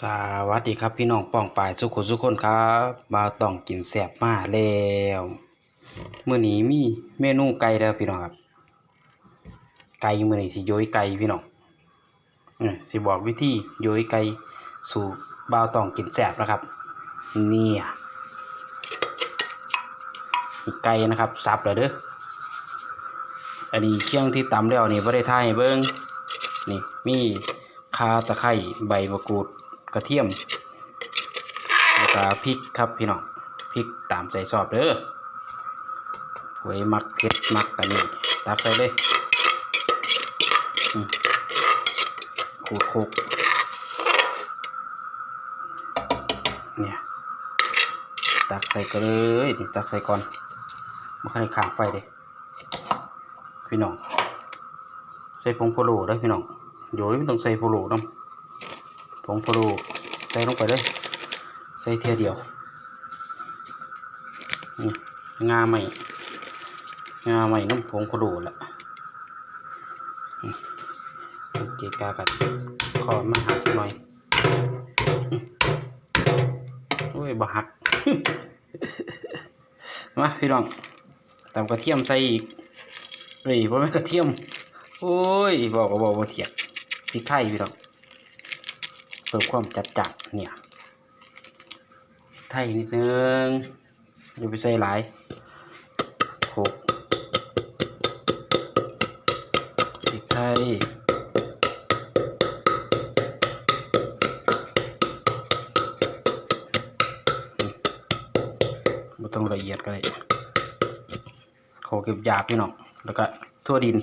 สวัสดีครับพี่น้องป้องปายสุขุสุขคนครับมาต้องกินแซ่บมาแล้วเมื้อนี้มีเมนูไก่แล้วพี่น้องครับ ไก่เมื้อนี้สิโยยไก่พี่น้องสิบอกวิธีโยยไก่สู่บ่าวต้องกินแซ่บนะครับ เนี่ยไก่นะครับสับแล้วเด้ออันนี้เคี่ยงที่ตำแล้วนี่บ่ได้ทายเบิ่งนี่มีข่าตะไคร้ใบมะกรูด กระเทียมแล้วก็พริกครับพี่น้องพริกตามใจชอบเด้อไว้มักเผ็ดมักกันนี่ตักใส่เลยขูดโคกเนี่ยตักใส่กันเลยตักใส่ก่อนไม่ค่อยขาดไฟเลยพี่น้องใส่ผงโพโลได้พี่น้องโยยไม่ต้องใส่โพโล่น้ำ ผงพะโล้ใส่ลงไปเลย ใส่เทียเดียวงาใหม่งาใหม่น้ำผงพะโล้ละเกกากันขอมาหักหน่อยอืมโอ้ยบ่หัก มาพี่น้องตำกระเทียมใส่อีกเฮ้ยบ่แม่กระเทียม โอ้ย บอกก็บอกว่าเถียงพริกไทยพี่น้อง พิ่มความจัดจัดเนี่ยไทยนิดนึงอย่าไปใส่หลายโขกพริกไทยไม่ต้องละเอียดก็ได้โขกเก็บหยาบพี่น้องแล้วก็ทั่วดิน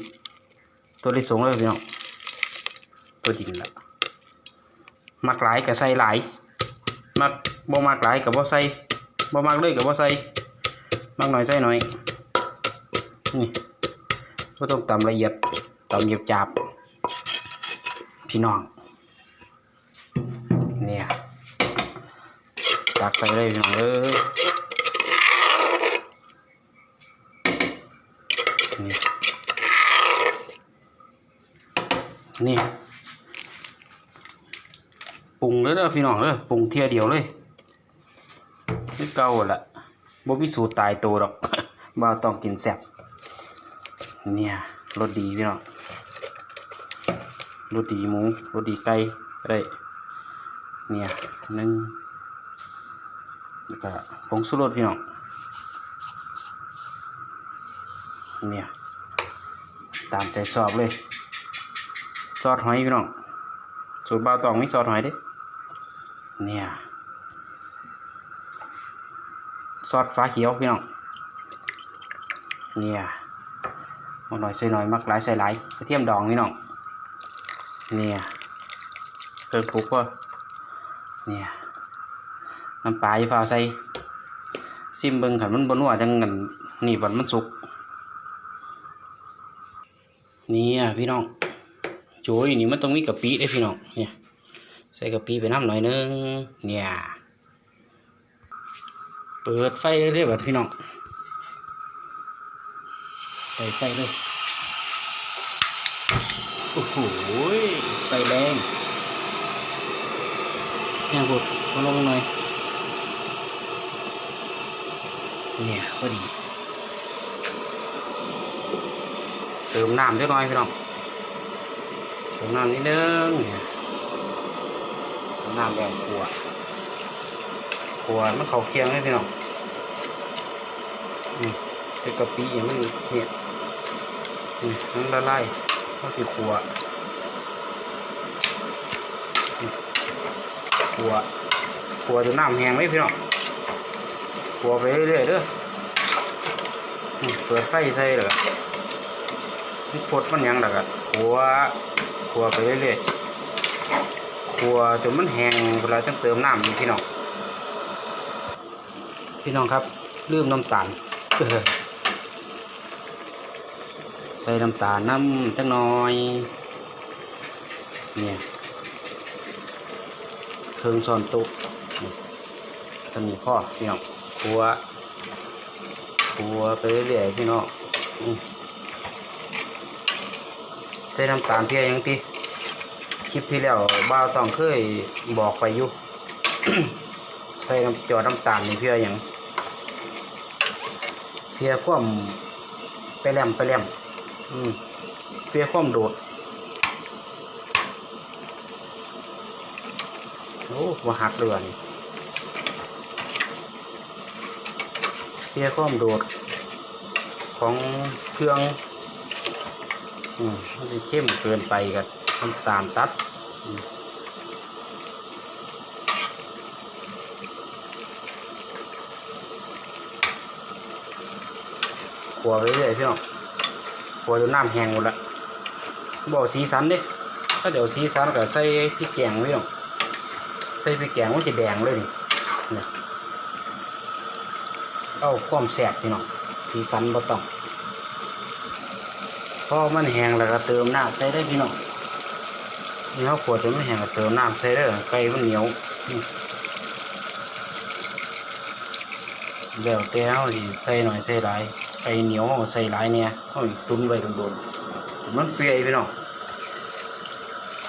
ตัวที่สูงเลยพี่น้องตัวดินแหละ มักหลายก็ใส่หลาย มักบ่มักหลายก็บ่ใส่บ่มักเลยก็บ่ใส่มักหน่อยใส่หน่อยนี่ต้องตำละเอียดตำหยาบจับพี่น้องเนี่ยตักใส่เลยพี่น้องเอ้ยนี่นี่ ปรุงเลยเด้อพี่น้องเด้อปรุงเทียเดียวเลยนี่เก่าละบ่มีสูตรตายตัวดอกบ่าวต้องกินแซ่บเนี่ยรสดีพี่น้องรสดีหมูรสดีไก่ได้เนี่ยหนึ่งแล้วก็ผงชูรสพี่น้องเนี่ยตามใจชอบเลย ซอสหอยพี่น้องสูตรบ่าวตองมีซอสหอยเด้ เนี่ยซอสฟ้าเขียวพี่น้องเนี่ยมาหน่อยใส่หน่อยมักหลายใส่หลายกระเทียมดองพี่น้องเนี่ยเกิดผูกว่าเนี่ยน้ำปลาอีฟ้าใส่ซิมเบิ่งขันมันบนว่าจังกันนี่บันมันสุกเนี่ยพี่น้องโจยนี่มันต้องมีกะปิเด้พี่น้องเนี่ย ใส่กะปิไปน้ำหน่อยนึงเนี่ยเปิดไฟเรื่อยๆแบบพี่น้องใส่ไฟเลยโอ้โหไฟแรงแห้งบดลงหน่อยเนี่ยพอดี เติมน้ำเล็กน้อยพี่น้องเติมน้ำนิดนึงเนี่ย น้ำแบบขวดขวดมันเขาเคียงให้พี่น้องอืมเป็นกะปิอย่างมันเนี่ยนี่มันละลายก็คือขวดขวดขวดจนน้ำแห้งไหมพี่น้องขวดไปเรื่อยๆเด้ออืมเปิดไฟใส่เลยมันฟดมันหยังล่ะก็ขัวขัวไปเรื่อยๆ ขัวจนมันแห้งเวลาจังเติมน้ำพี่น้อง พี่น้องครับลืมน้ำตาลใส่น้ำตาลน้ำจังน้อยเนี่ยเครื่องซ้อนตุกทำนี้พ่อพี่น้องขัวขัวไปเรื่อยๆพี่น้องใส่น้ำตาลเพียยังตี คลิปที่แล้วบ่าวต้องเคยบอกไปอยู่ ใส่น้ำจอน้ำตาลนี่เพื่ออย่างเพื่อความไปแหลมไปแหลมอืมเพื่อความโดดโอ้ว่าหักเรือนี่เพื่อความโดดของเครื่อง อืมมันจะเข้มเกินไปกับ น้ำตาลตัดขัวไปเรื่อยพี่น้องขัวจนน้ำแห้งหมดละบอกสีสันเด้ถ้าเดี๋ยวสีสันก็ใส่พริกแกงพี่น้องใส่พริกแกงมันจะแดงเลยนี่เนี่ยเอาความแสบพี่น้องสีสันบ่ต้องพอมันแห้งแล้วก็เติมน้ำใส่ได้พี่น้อง นี่เขาขวดจนมันแห้งเติมน้ำใส่เด้อไก่มันเหนียวอืมแล้วแต่เขาสิใส่หน่อยใส่หลายไก่เหนียวใส่หลายเนี่ยเขาสิตุนไว้โดนมันเปื่อยพี่น้อง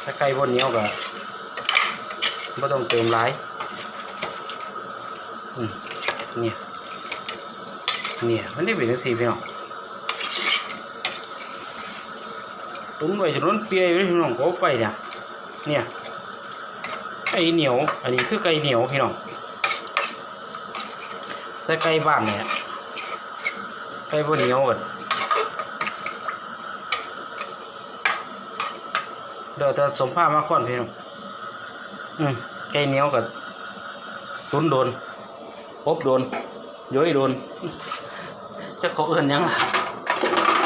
ถ้าไก่บนเหนียวก็ไม่ต้องเติมหลายเนี่ยเนี่ยมันได้เป็นจังซี่พี่น้องตุ้มไว้จนมันเปียอยู่พี่น้องก็ไปเนี่ย เนี่ยไก่เหนียว อันนี้คือไก่เหนียวพี่น้องแต่ไก่บ้านเนี่ยไก่บนเหนียวกันเดี๋ยวจะสมภาพมาก่อนพี่น้องอืมไก่เหนียวกับตุ้นโดนอบโดนย้อยโดนจะเขาเอื่นยังล่ะ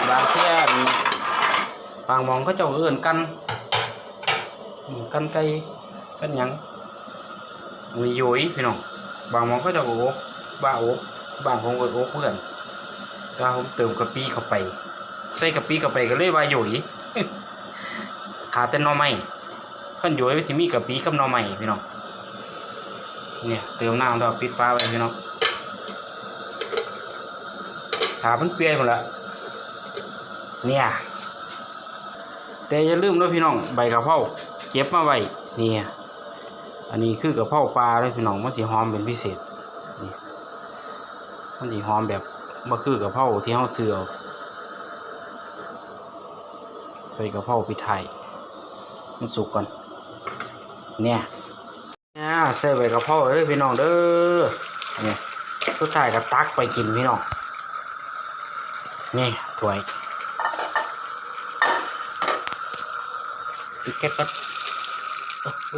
บางแค่บางมองเขาเจ้าเอื่นกัน กันไกกันยังมียุยพี่น้องบางหมองเขาเจ้าโอ๊กบ้าโอ๊กบางของก็โอ๊กเพื่อนถ้าผมเติมกะปิเข้าไป ใส่กะปิเข้าไปก็เลยว่ายุยขาดแต่นอไม้ขั้นยุยสิมีกะปิกับนอไม้พี่น้องเนี่ยเติมน้ำแล้วปิดฟ้าไว้พี่น้องถามันเปียหมดละเนี่ยแต่อย่าลืมนะพี่น้องใบกะเพรา เก็บมาไว้นี่อันนี้คือกะเพราปลาเลยพี่น้องมันสีหอมเป็นพิเศษนี่มันสีหอมแบบบ่คือกะเพราที่เฮาซื้อเอใส่กะเพราปิไทยมันสุกก่อนเนี่ยเนี่ยใส่ใบกะเพราเลยพี่น้องเด้อเนี่ยสุดท้ายก็ตักไปกินพี่น้องนี่ถ้วยปิดแก๊สก่อน โอ้โห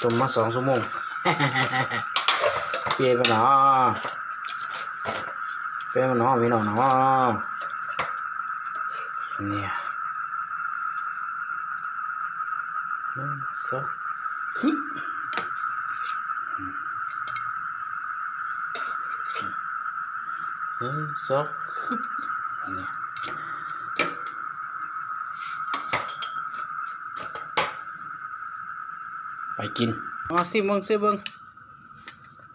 ต้มมาสองชั่วโมงเปลี่ยนไปหนอเปลี่ยนไปหนอพี่น้องเนาะเนี่ยหนึ่งสองฮึบหนึ่งสองฮึบเนี่ย ไป กินอ๋อสิเบิงสิเบิง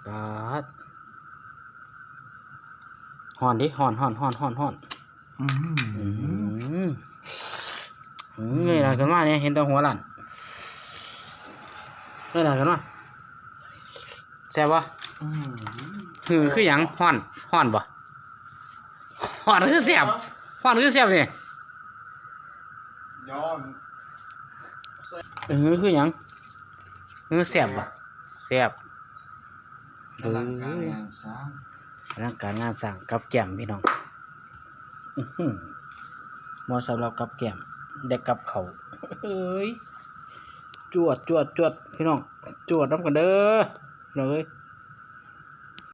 ปาดห่อนดิห่อนห่อนห่อนห่อนห่อนอืมอืมเงยหน้าขึ้นมาเนี่ยเห็นแตัวหัวหลันเงยหน้าขึ้นมาแซ่บวะหือคือหยังห่อนห่อนบ่ห่อนคือแซ่บห่อนคือแซ่บนี่ย้อนเออคือหยัง เออแซ่บบ่แซ่บกำลังการงานสร้างร่างการงานสั่งกับแก้มพี่น้องอื้อหือเหมาะสำหรับกับแก้มเด็กกับเขาวเอ้ยจวดจวดจวดพี่น้องจวดน้ำกันเด้อพี่น้องเอ้ย